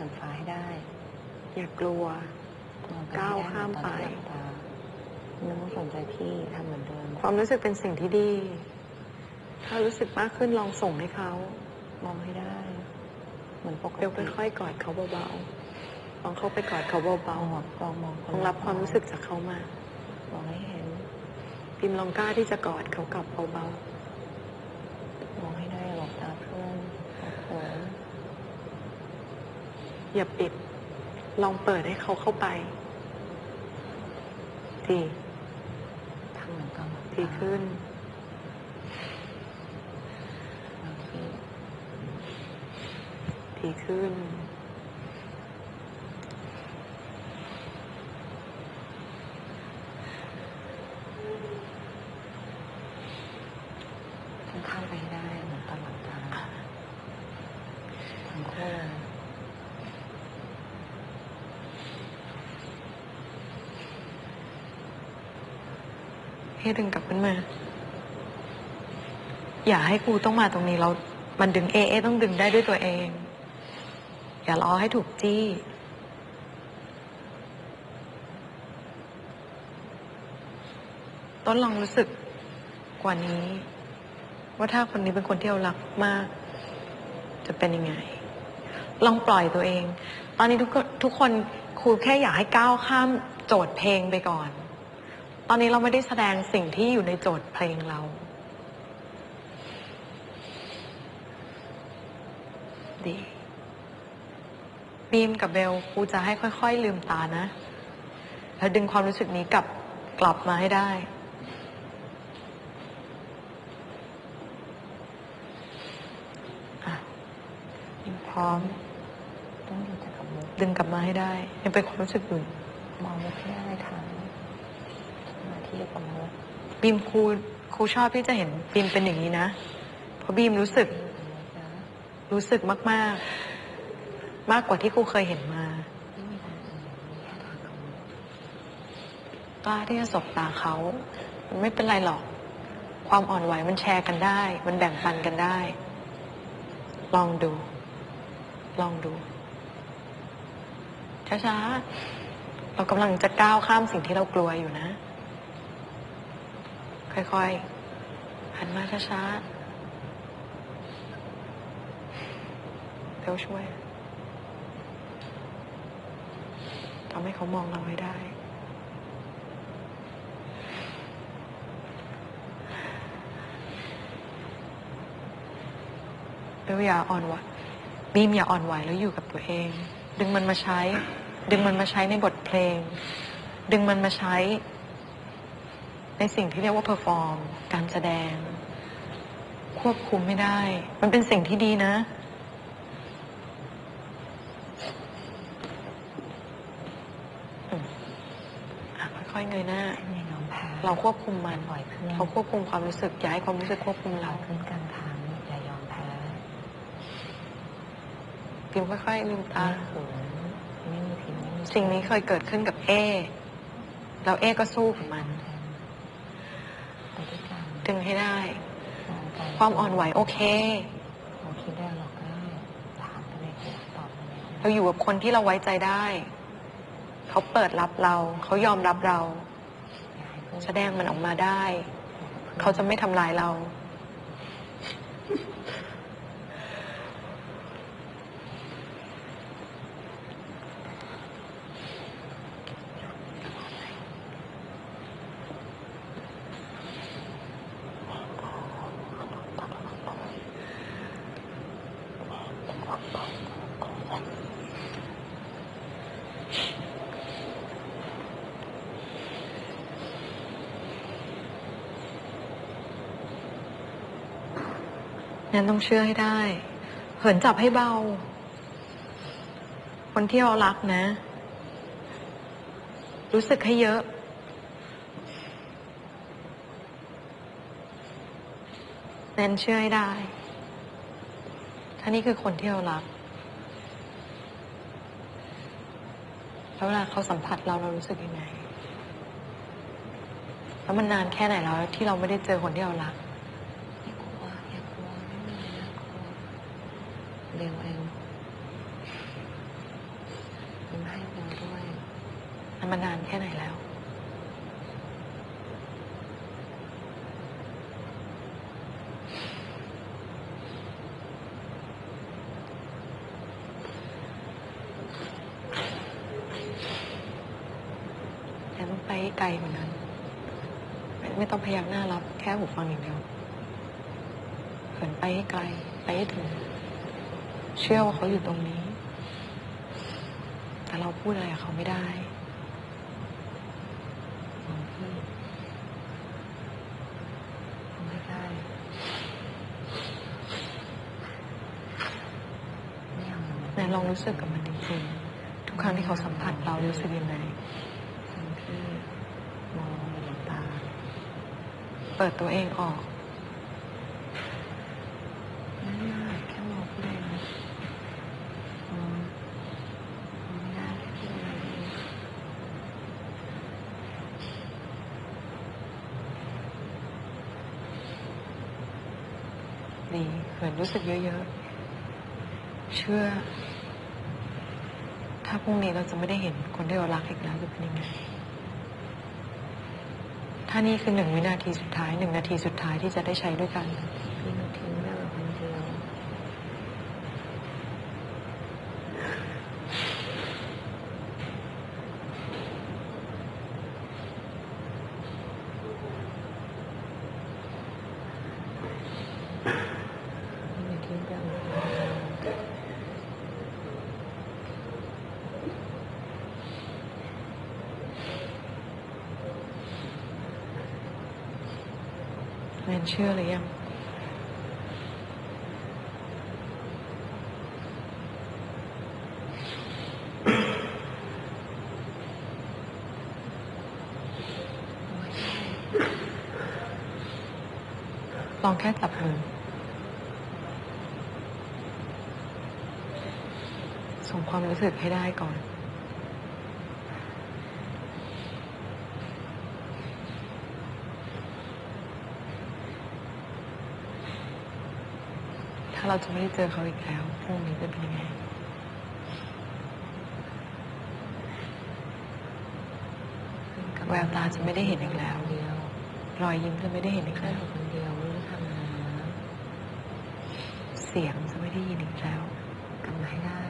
หันฟ้าให้ได้ อย่ากลัว มองไปก้าวให้ได้ข้ามไปตอนหลับตาไม่ต้องสนใจพี่ทำเหมือนเดิมความรู้สึกเป็นสิ่งที่ดี ถ้ารู้สึกมากขึ้นลองส่งให้เขา มองให้ได้ เหมือนปกเดี๋ยวติค่อยๆกอดเขาเบาๆลองเข้าไปกอดเขาลเบาองลองมองๆลองรับความรู้สึกจากเขามา มองให้เห็น พิมลองกล้าที่จะกอดเขากลับเบาม องให้ได้หลบตาเพื่อนโอ้โห ๆ อย่าปิด ลองเปิดให้เขาเข้าไป ดีทำเหมือนกันหลับตาดีขึ้นบางทีดีขึ้นต้องข้ามไปให้ได้เหมือนตอนหลับตาทั้งคู่เลย ให้ดึงกลับขึ้นมา อย่าให้ครูต้องมาตรงนี้เรา มันดึงเอเอต้องดึงได้ด้วยตัวเอง อย่ารอให้ถูกจี้ต้นลองรู้สึกกว่านี้ ว่าถ้าคนนี้เป็นคนที่เรารักมาก จะเป็นยังไง ลองปล่อยตัวเอง ตอนนี้ทุกคนทุกคนครูแค่อยากให้ก้าวข้ามโจทย์เพลงไปก่อน ตอนนี้เราไม่ได้แสดงสิ่งที่อยู่ในโจทย์เพลงเรา ดี บีมกับเบลครูจะให้ค่อย ๆ ลืมตานะ แล้วดึงความรู้สึกนี้กลับกลับมาให้ได้อะบีมพร้อม ต้องอยู่แต่กับมุกดึงกลับมาให้ได้ ยังเป็นความรู้สึกอยู่มองมุกให้ได้ทัน มาที่อยู่กับมุกบีมครูครูชอบที่จะเห็นบีมเป็นอย่างนี้นะเพราะบีมรู้สึก รู้สึกมากๆมากกว่าที่ครูเคยเห็นมากล้าที่จะสบตาเขามันไม่เป็นไรหรอก ความอ่อนไหวมันแชร์กันได้ มันแบ่งปันกันได้ ลองดู ลองดูช้าๆเรากำลังจะก้าวข้ามสิ่งที่เรากลัวอยู่นะ ค่อยๆ หันมาช้าๆเดี๋ยวช่วยทำให้เขามองเราให้ได้เบลอย่าอ่อนไหวบีมอย่าอ่อนไหวแล้วอยู่กับตัวเอง ดึงมันมาใช้ ดึงมันมาใช้ในบทเพลง ดึงมันมาใช้ ในสิ่งที่เรียกว่าเพอร์ฟอร์มการแสดง ควบคุมไม่ได้ มันเป็นสิ่งที่ดีนะอืมอะค่อยๆเงยหน้าให้ไม่ยอมแพ้เราควบคุมมันปล่อยเพื่อนเขาควบคุมความรู้สึกอย่าให้ความรู้สึกควบคุมเราเราขึ้นกลางทางอย่ายอมแพ้พิมค่อยๆลืมตาไม่ฝืนไม่มีพิมพ์ไม่มีสิ่งนี้เคยเกิดขึ้นกับเอแล้วเอก็สู้กับมันไป ด้วยกันดึงให้ได้มองไปความอ่อนไหวโอเคเราคิดได้หรอกได้ถามไปในหัวตอบไปในหัวเราอยู่กับคนที่เราไว้ใจได้ เขาเปิดรับเรา เขายอมรับเราอย่าให้เพื่อนแสดงมันออกมาได้ เขาจะไม่ทำลายเรา งั้นต้องเชื่อให้ได้ เหินจับให้เบา คนที่เรารักนะ รู้สึกให้เยอะ แนนเชื่อให้ได้ ถ้านี่คือคนที่เรารัก แล้วเวลาเขาสัมผัสเราเรารู้สึกยังไง แล้วมันนานแค่ไหนแล้วที่เราไม่ได้เจอคนที่เรารัก อย่ากลัวอย่ากลัวไม่มีอะไรน่ากลัวเร็วเอง ยิ้มให้เบลด้วย มันมานานแค่ไหนแล้ว แต่ต้อง ไปให้ไกลกว่านั้น ไม่ต้องพยักหน้ารับ แค่หูฟังอย่างเดียวเขินไปให้ไกล ไปให้ถึง เชื่อว่าเขาอยู่ตรงนี้ แต่เราพูดอะไรกับเขาไม่ได้ไม่ได้ไม่เอามันไหนลองรู้สึกกับมันจริงๆทุกครั้งที่เขาสัมผัสเรารู้สึกยังไง ทำพี่มองในหลับตา เปิดตัวเองออกไม่ได้แค่มองพี่เลยนะมองมองไม่ได้แค่พี่เลยเองดีเหมือนรู้สึกเยอะๆ เชื่อ ถ้าพรุ่งนี้เราจะไม่ได้เห็นคนที่เรารักอีกแล้วจะเป็นยังไง ถ้านี่คือหนึ่งวินาทีสุดท้ายหนึ่งนาทีสุดท้ายที่จะได้ใช้ด้วยกัน พี่มาทิ้งแม่ไว้คนเดียวพี่มาทิ้งแม่ไว้คนเดียว แม นเชื่อหรือยังลองแค่จับมือ ส่งความรู้สึกให้ได้ก่อน ถ้าเราจะไม่ได้เจอเขาอีกแล้วพรุ่งนี้จะเป็นยังไงแววตาจะไม่ได้เห็นอีกแล้วเดียวรอยยิ้มจะไม่ได้เห็นอีกแค่แล้วอยู่คนเดียวไม่รู้ทำอะไรนะเสียงจะไม่ได้ยินอีกแล้ว กลับมาให้ได้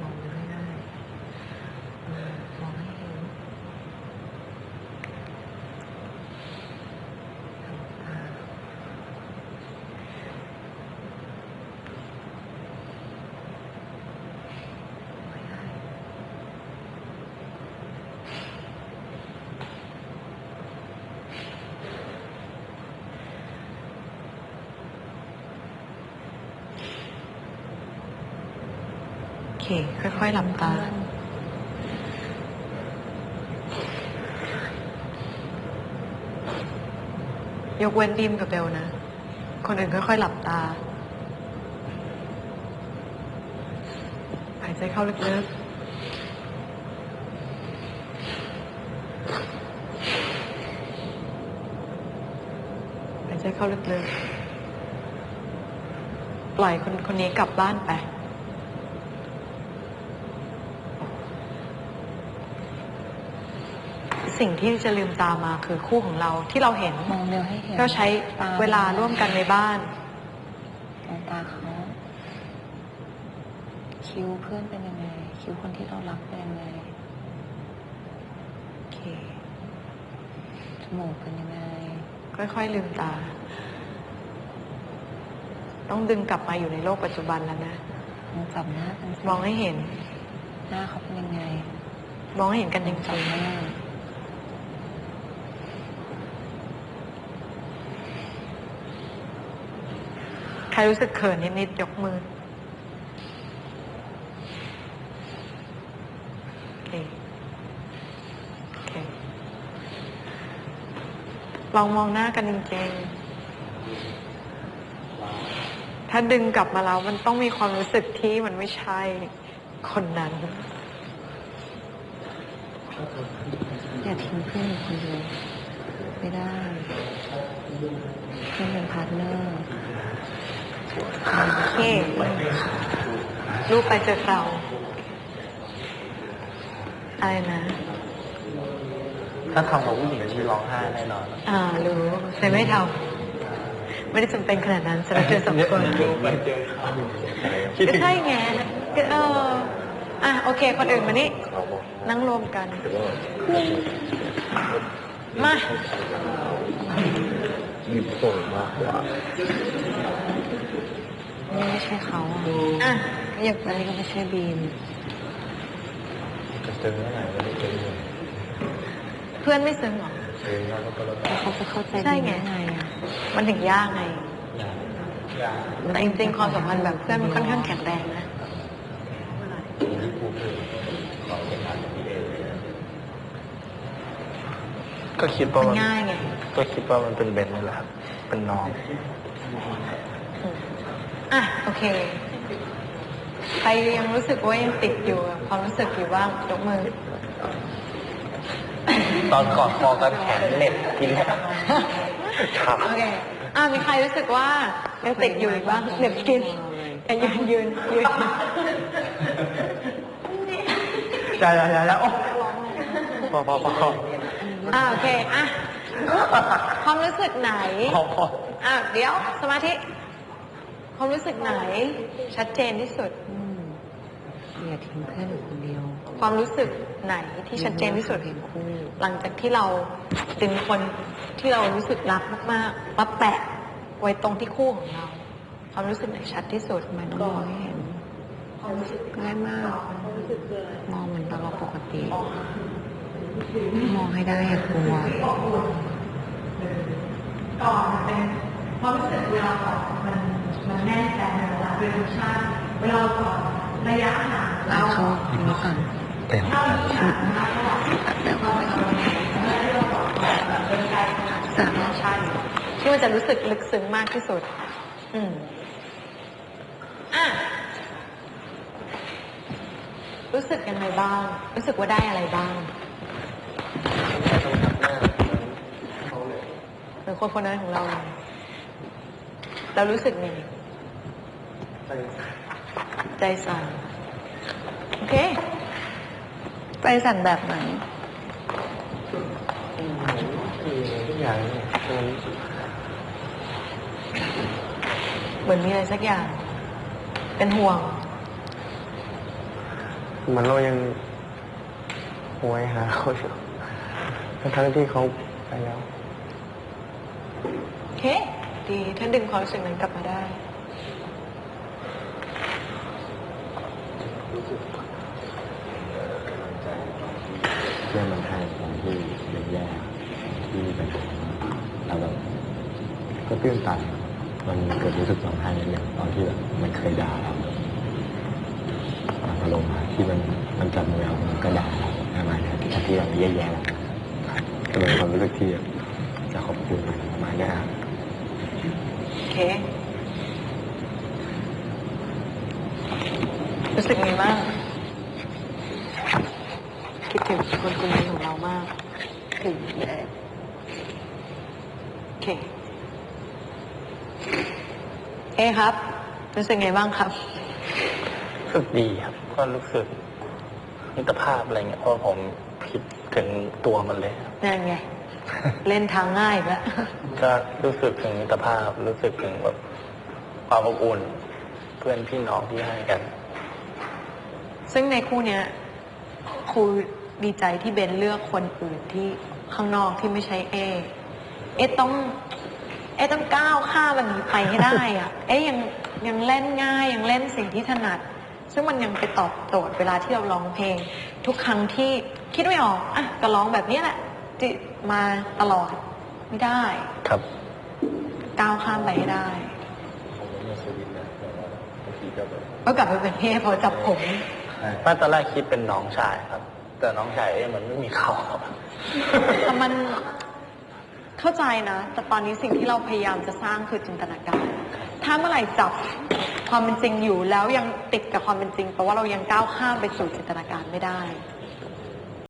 มองดูให้ได้มามองให้เห็นทำตาไว้ได้ โอ เค ค่อยๆหลับตา ยกเว้นดิมกับเบลนะ คนอื่นค่อยๆหลับตา หายใจเข้าลึกๆหายใจเข้าลึกๆ ปล่อยคนคนนี้กลับบ้านไป สิ่งที่จะลืมตามมาคือคู่ของเราที่เราเห็นมองเร็วให้เห็นเราใช้ตเวลาร่วมกันในบ้านมองตาเขาคิ้วเพื่อนเป็นยังไง คิ้วคนที่เรารักเป็นยังไงโอเคจมูกเป็นยังไง ค่อยๆลืมตา ต้องดึงกลับมาอยู่ในโลกปัจจุบันแล้วนะมองจับหน้ากันสิมองให้เห็น หน้าเขาเป็นยังไง มองให้เห็นกันจมองจัริบงหน้าๆ ครรู้สึกเขินนิดๆยกมือลองมองหน้ากันจริงๆ ถ้าดึงกลับมาแล้วมันต้องมีความรู้สึกที่มันไม่ใช่คนนั้น อย่าทิ้งเพื่อนคนเดียวไม่ได้เพื่อนเป็นพาร์ทเนอร์ เครูปไปเจอเราอะไรนะ ถ้าทำกับผู้หญิงที่ร้องไห้แน่นอน อ่า รู้แต่ไม่ทำไม่ได้จำเป็นขนาดนั้นสำหรับเธอสองคนไปเจอเขาคิดก็ถึงใช่ไงก็เอออะโอเค คนอื่นมานี่ นั่งรวมกัน มามีส่งมากกว่าไม่ใช่เขาอะอะอยากไปก็ไม่ใช่บีมจะเจอเมื่อไหร่ก็ได้เจอเลยเพื่อนไม่ซึ้งเหรอเจอแล้วก็แล้วกันแล้วเขาจะเข้าใจใช่บีมไงได้ไงอะมันถึงยากไงอย่าอย่าแต่จริงๆความสัมพันธ์แบบเพื่อนมันค่อนข้างแข็งแรงนะที่พูดถึงขอเป็นงานของพี่เอเลยนะก็คิดว่ามันมันง่ายไงก็คิดว่ามันเป็นเบนนี่แหละครับเป็นน้องอืม อะโอเค ใครยังรู้สึกว่ายังติดอยู่กับความรู้สึกอยู่บ้างยกมือ ตอนก่อนคอกันแขนเหน็บทีแรกครับโอเคอะมีใครรู้สึกว่ายังติดอยู่อีกบ้างเหน็บกินอะยืนยืนยืนอย่าอย่าอย่าอย่าโอ้พอพอพอพออะโอเค อะ ความรู้สึกไหนพอพออะเดี๋ยวสมาธิ ความรู้สึกไหน ชัดเจนที่สุดอืมอย่าทิ้งเพื่อนอยู่คนเดียว ความรู้สึกไหนที่ชัดเจนที่สุดเพลงคู่ หลังจากที่เราดึงคนที่เรารู้สึกรักมากๆมาแปะไว้ตรงที่คู่ของเรา ความรู้สึกไหนชัดที่สุดทำไมต้องมองให้เห็นความรู้สึกง่ายมาก มองเหมือนเราปกติมองให้ได้อย่ากลัวก่อนเป็นความรู้สึกเวลาก่อนมัน มันแน่นแต่เวลาเป็นธรรมชาติเวลาก่อนระยะห่างแล้วเขาอันนี้ก่อนเต็มแบบว่าเป็นกายธรรมชาติที่มันจะรู้สึกลึกซึ้งมากที่สุด อืมอะรู้สึกยังไงบ้าง รู้สึกว่าได้อะไรบ้างหรือคนคนนั้นของเราเลยเรารู้สึกไง ใจสั่น โอเค ใจสั่นแบบไหนทุกอย่างเนี่ยมันเหมือนมีอะไรสักอย่าง เป็นห่วง เหมันเรายังหวยหาเขาอยู่ทั้งๆที่เขาไปแล้ว โอเค ดีท่านดึงความรู้สึกนั้นกลับมาได้ เพื่อนมันให้ตอนที่แย่ๆที่มีปัญหาแล้วแบบก็ ตื้นตัน มันเกิดรู้สึกร้องไห้นิดนึงตอนที่แบบมันเคยด่าเราอารมณ์ที่มันมันจับมือเรามันก็ด่าเราประมาณนี้ที่ที่เราแย่ๆแล้วก็เป็นความรู้สึกที่จะขอบคุณประมาณนี้ครับโอเค รู้สึกไงบ้างคิดถึงคนคนนี้ของเรามากถึงแน่โอเค เอะครับ รู้สึกไงบ้างครับรู้สึกดีครับก็รู้สึกมิตรภาพอะไรเงี้ยเพราะผมคิดถึงตัวมันเลยครับนั่นไง เล่นทางง่ายอีกแล้วก็รู้สึกถึงมิตรภาพ รู้สึกถึงแบบความอบอุ่น เพื่อนพี่น้องที่ให้กัน ซึ่งในคู่เนี้ยครูดีใจที่เบนเลือกคนอื่นที่ข้างนอกที่ไม่ใช่เอ เอะต้อง เอะต้องก้าวข้ามมันนี้ไปให้ได้อะเอะยังยังเล่นง่ายยังเล่นสิ่งที่ถนัด ซึ่งมันยังไปตอบโจทย์เวลาที่เราร้องเพลง ทุกครั้งที่คิดไม่ออกอะก็ร้องแบบนี้แหละจิมาตลอดไม่ได้ครับ ก้าวข้ามไปให้ได้ผมก็ไม่สวิตนะแต่ว่าบางทีก็แบบก็กลับไปเป็นเอพอจับผมมาตอนแรกคิดเป็นน้องชายครับ แต่น้องชายเอ๊ะมันไม่มีเขาครับแต่มัน เข้าใจนะ แต่ตอนนี้สิ่งที่เราพยายามจะสร้างคือจินตนาการ ถ้าเมื่อไหร่จับความเป็นจริงอยู่แล้วยังติดกับความเป็นจริงแปลว่าเรายังก้าวข้ามไปสู่จินตนาการไม่ได้